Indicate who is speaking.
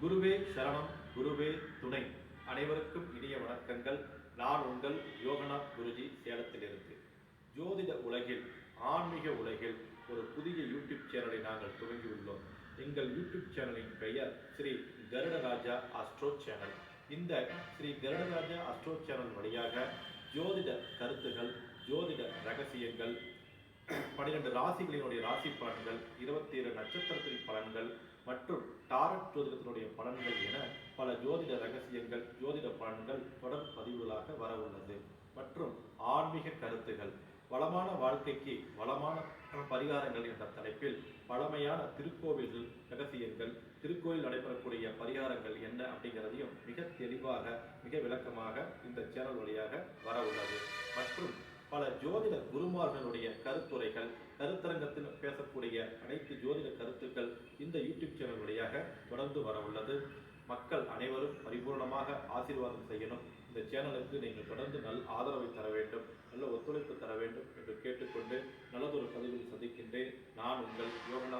Speaker 1: குருவே சரணம் குருவே துணை. அனைவருக்கும் இனிய வணக்கங்கள். நான் உங்கள் யோகநாத் குருஜி சேலத்திலிருந்து. ஜோதிட உலகில் ஆன்மீக உலகில் ஒரு புதிய யூடியூப் சேனலை நாங்கள் துவங்கியுள்ளோம். எங்கள் யூடியூப் சேனலின் பெயர் ஸ்ரீ கருடராஜா அஸ்ட்ரோ சேனல். இந்த ஸ்ரீ கருடராஜா அஸ்ட்ரோ சேனல் வழியாக ஜோதிட கருத்துகள் ஜோதிட ரகசியங்கள் பனிரெண்டு ராசிகளினுடைய ராசி பலன்கள் இருபத்தி ஏழு நட்சத்திரத்தின் பலன்கள் மற்றும் டாரட் ஜோதிடத்தினுடைய பலன்கள் என பல ஜோதிட ரகசியங்கள் ஜோதிட பலன்கள் தொடர் பதிவுகளாக வர உள்ளது. மற்றும் ஆன்மீக கருத்துகள். வளமான வாழ்க்கைக்கு வளமான பரிகாரங்கள் என்ற தலைப்பில் பழமையான திருக்கோவில்கள் ரகசியங்கள் திருக்கோயில் நடைபெறக்கூடிய பரிகாரங்கள் என்ன அப்படிங்கிறதையும் மிக தெளிவாக மிக விளக்கமாக இந்த சேனல் வழியாக வர உள்ளது. பல ஜோதிட குருமார்களுடைய கருத்துரைகள் கருத்தரங்கத்தில் பேசக்கூடிய அனைத்து ஜோதிட கருத்துக்கள் இந்த யூடியூப் சேனல் வழியாக தொடர்ந்து வர உள்ளது. மக்கள் அனைவரும் பரிபூர்ணமாக ஆசீர்வாதம் செய்யணும். இந்த சேனலுக்கு நீங்கள் தொடர்ந்து நல் ஆதரவை தர வேண்டும் நல்ல ஒத்துழைப்பு தர வேண்டும் என்று கேட்டுக்கொண்டு நல்லதொரு பதிவில் சந்திக்கின்றேன். நான் உங்கள் யோகநாத்